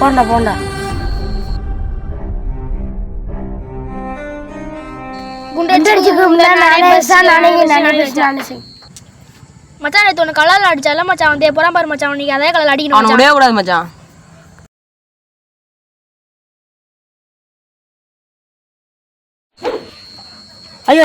போண்டா போண்டா. மச்சான் நேத்து உனக்கு கலால் அடிச்சால மச்சான் வந்து போறான் பாரு மச்சான். நீங்க அதே கலால் அடிக்கணும் அவனை மச்சான். விடவே கூடாது மச்சான். ஐயோ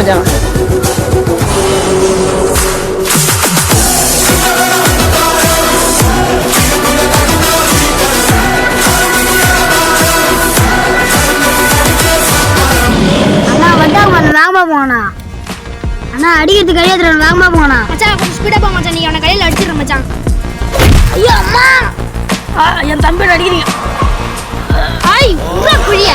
மச்சான். அண்ணா அடிக்கிறது கிடையாது வேகமா போங்கண்ணா மச்சான் கொஞ்சம் ஸ்பீடா போ மச்சான். நீ அவனை கையில அடிச்சிடுற மச்சான். ஐயோ அம்மா. என் தம்பி அடிக்கிறீங்க. ஆய் உள்ள குழிய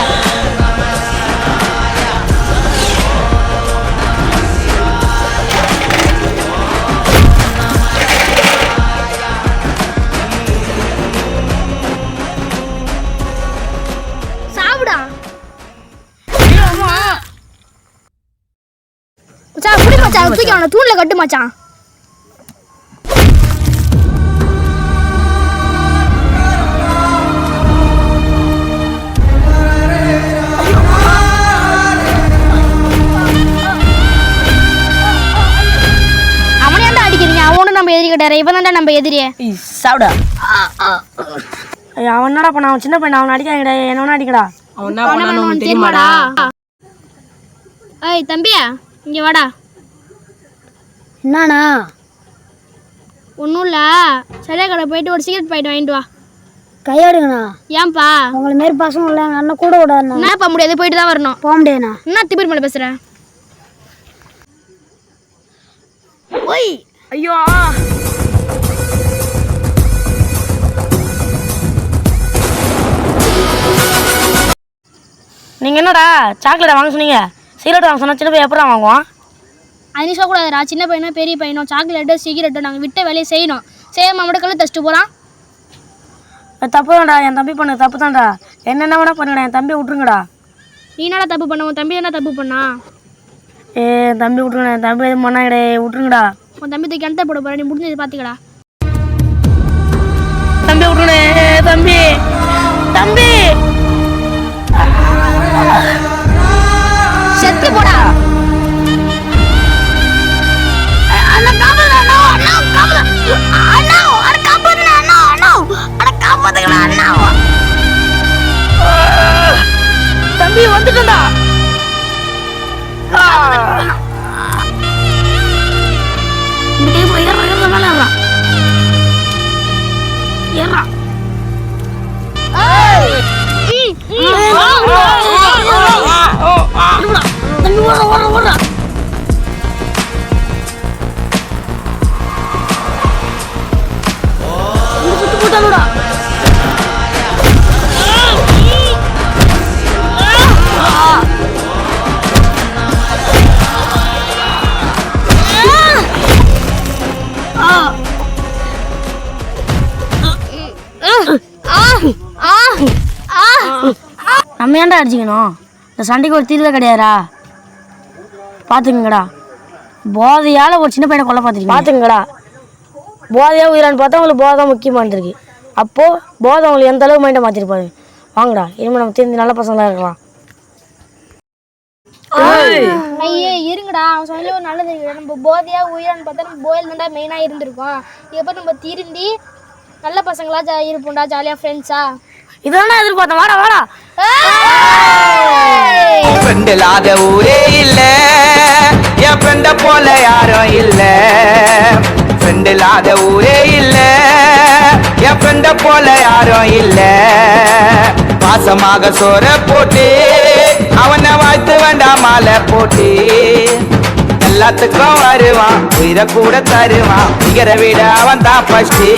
மச்சான் தூக்கி அவனை தூண்ல கட்டு மச்சான். அவனை ஏன்டா அடிக்கிறீங்க? அவனும் நம்ம எதிரி கிடையாது. இவன் தான்டா நம்ம எதிரியே சாப்பிடா அவன் என்னடா பண்ண அவன் சின்ன பையன்? அவன் அடிக்காங்கடா என்ன அடிக்கடா. அவன் என்ன தெரியுமாடா? ஏய் தம்பியா இங்க வாடா. என்னண்ணா? ஒன்றும் இல்லை சரியா கடை போயிட்டு ஒரு சிகரெட் பாயிட்டு வாங்கிட்டு வா. கையாடுங்கண்ணா. ஏன்பா? உங்களை மாரி பசங்க இல்லை எங்கள் அண்ணன் கூட விடாதுண்ணா. என்னப்பா முடியாது? போயிட்டு தான் வரணும். போக முடியாதுண்ணா. என்ன திமிர் மேலே பேசுற? ஓய். ஐயோ. நீங்கள் என்னடா? சாக்லேட் வாங்க சொன்னீங்க. சிகரெட் வாங்க சொன்னா சின்ன பையன் எப்பறம் வாங்குவான்? அது நீ சொல்லக்கூடாதுடா சின்ன பையனோ பெரிய பையனோ சாக்லேட்டோ சிகரெட்டோ நாங்கள் விட்ட வேலையை செய்யணும். செய்யாம மட்டும் கல்லு தச்சுட்டு போகிறான் தப்பு தான்டா என் தம்பி பண்ண தப்பு தான்டா என்னென்ன வேணா பண்ணுடா என் தம்பியை விட்ருங்கடா நீ என்னடா தப்பு பண்ண உன் தம்பி என்ன தப்பு பண்ணா? ஏ என் தம்பி விட்ருங்கடா என் தம்பி எதுவும் பண்ணாங்கடே விட்ருங்கடா உன் தம்பி தூக்கி கிணத்த போட போற நீ முடிஞ்சது பார்த்துக்கடா தம்பி விட்ருனே தம்பி. தம்பி. 等等等！啊 நம்ம ஏன்டா அடிச்சுக்கணும்? இந்த சண்டைக்கு ஒரு தீர்வே கிடையாதா பார்த்துக்குங்கடா போதையால் ஒரு சின்ன பையனை கொல்ல பார்த்துருக்கீங்க. பார்த்துங்கடா போதையாக உயிரான்னு பார்த்தா உங்களுக்கு போதை தான் முக்கியமானது அப்போது போதை உங்களுக்கு எந்த அளவு மைண்டை மாற்றிருப்பாரு வாங்கடா. இனிமேல் நம்ம தெரிஞ்சு நல்ல பசங்களாக இருக்கலாம். ஐயே இருங்கடா. அவன் சொல்லி ஒரு நல்லது. நம்ம போதையா உயிரான்னு பார்த்தா நம்ம போயில் தான்டா மெயினாக இருந்திருக்கோம். இதுக்கப்புறம் நம்ம திருந்தி நல்ல பசங்களா ஜா இருப்போம்டா ஜாலியாக ஃப்ரெண்ட்ஸா இதெல்லாம் எதிர்பார்த்தேன். வாடா வாடா. ஃப்ரெண்ட் இல்லாத ஊரே இல்ல. என் ஃப்ரெண்ட போல யாரும் இல்ல. ஃப்ரெண்ட் இல்லாத ஊரே இல்ல. என் ஃப்ரெண்ட போல யாரும் இல்ல. பாசமாக சோற போட்டு அவனை வாழ்த்து வேண்டாம் மாலை போட்டி. எல்லாத்துக்கும் வருவான் உயிரை கூட தருவான். உயிரை விட அவன் தான் ஃபஸ்ட்டு